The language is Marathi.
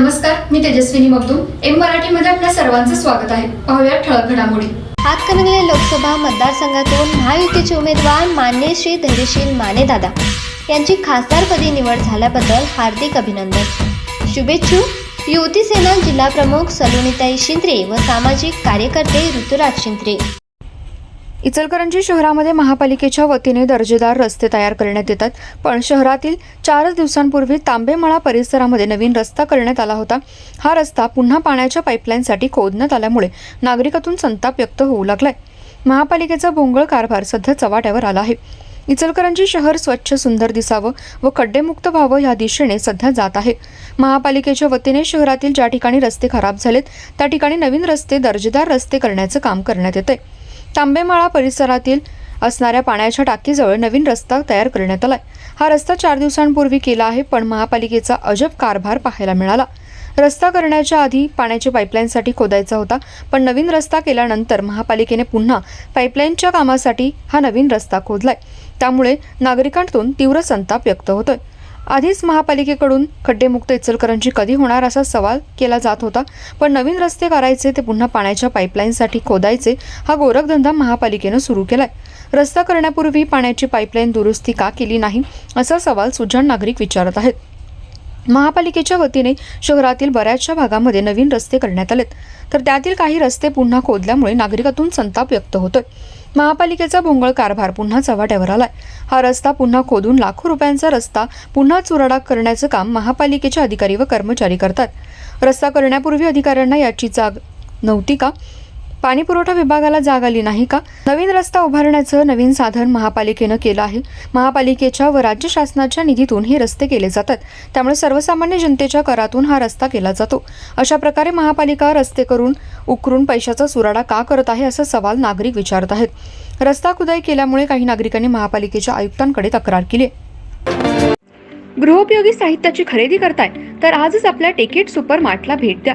नमस्कार मी तेजस्विनी मगदूम. एम मराठीमध्ये आपल्या सर्वांचं स्वागत आहे. पाहूया ठळक घडामोडी. हातकणंगले लोकसभा मतदारसंघातून महायुतीचे उमेदवार मान्य श्री धैर्यशील मानेदादा. यांची खासदारपदी निवड झाल्याबद्दल हार्दिक अभिनंदन. शुभेच्छू. युवती सेना जिल्हाप्रमुख सलोनीताई व सामाजिक कार्यकर्ते ऋतुराज शिंद्रे इचलकरंजी शहरामध्ये महापालिकेच्या वतीने दर्जेदार रस्ते तयार करण्यात येतात. पण शहरातील चारच दिवसांपूर्वी तांबेमळा परिसरामध्ये नवीन रस्ता करण्यात आला होता. हा रस्ता पुन्हा पाण्याच्या पाईपलाईनसाठी खोदण्यात आल्यामुळे नागरिकातून संताप व्यक्त होऊ लागलाय. महापालिकेचा भोंगळ कारभार सध्या चव्हाट्यावर आला आहे. इचलकरंजी शहर स्वच्छ सुंदर दिसावं व खड्डेमुक्त व्हावं या दिशेने सध्या जात आहे. महापालिकेच्या वतीने शहरातील ज्या ठिकाणी रस्ते खराब झालेत त्या ठिकाणी नवीन रस्ते दर्जेदार रस्ते करण्याचं काम करण्यात येते तांबेमाळा परिसरातील असणाऱ्या पाण्याच्या टाकीजवळ नवीन रस्ता तयार करण्यात आलाय. हा रस्ता चार दिवसांपूर्वी केला आहे पण महापालिकेचा अजब कारभार पाहायला मिळाला. रस्ता करण्याच्या आधी पाण्याची पाईपलाईनसाठी खोदायचा होता पण नवीन रस्ता केल्यानंतर महापालिकेने पुन्हा पाईपलाईनच्या कामासाठी हा नवीन रस्ता खोदलाय. त्यामुळे नागरिकांतून तीव्र संताप व्यक्त होतोय. आधीच महापालिकेकडून खड्डेमुक्त इचलकरंजी कधी होणार असा सवाल केला जात होता. पण नवीन रस्ते करायचे ते पुन्हा पाण्याच्या पाईपलाईनसाठी खोदायचे हा गोरखधंदा महापालिकेनं सुरू केलाय. रस्ता करण्यापूर्वी पाण्याची पाईपलाईन दुरुस्ती का केली नाही असा सवाल सुजाण नागरिक विचारत आहेत. महापालिकेच्या वतीने शहरातील बऱ्याचशा भागामध्ये नवीन रस्ते करण्यात आलेत. तर त्यातील काही रस्ते पुन्हा खोदल्यामुळे नागरिकातून संताप व्यक्त होतोय. महापालिकेचा भोंगळ कारभार पुन्हा चव्हाट्यावर आलाय. हा रस्ता पुन्हा खोदून लाखो रुपयांचा रस्ता पुन्हा चुराडाक करण्याचं काम महापालिकेचे अधिकारी व कर्मचारी करतात. रस्ता करण्यापूर्वी अधिकाऱ्यांना याची जाग नव्हती का? पाणी पुरवठा विभागाला जाग आली नाही का? नवीन रस्ता उभारण्याचं नवीन साधन महापालिकेनं केलं आहे. महापालिकेच्या व राज्य शासनाच्या निधीतून हे रस्ते केले जातात. त्यामुळे सर्वसामान्य जनतेच्या करातून हा रस्ता केला जातो. अशा प्रकारे महापालिका रस्ते करून उकरून पैशाचा सुराडा का करत आहे असा सवाल नागरिक विचारत आहेत. रस्ता खुदाई केल्यामुळे काही नागरिकांनी महापालिकेच्या आयुक्तांकडे तक्रार केली गृहोपयोगी साहित्याची खरेदी करताय तर आजच आपल्या टेकेट सुपर मार्टला भेट द्या.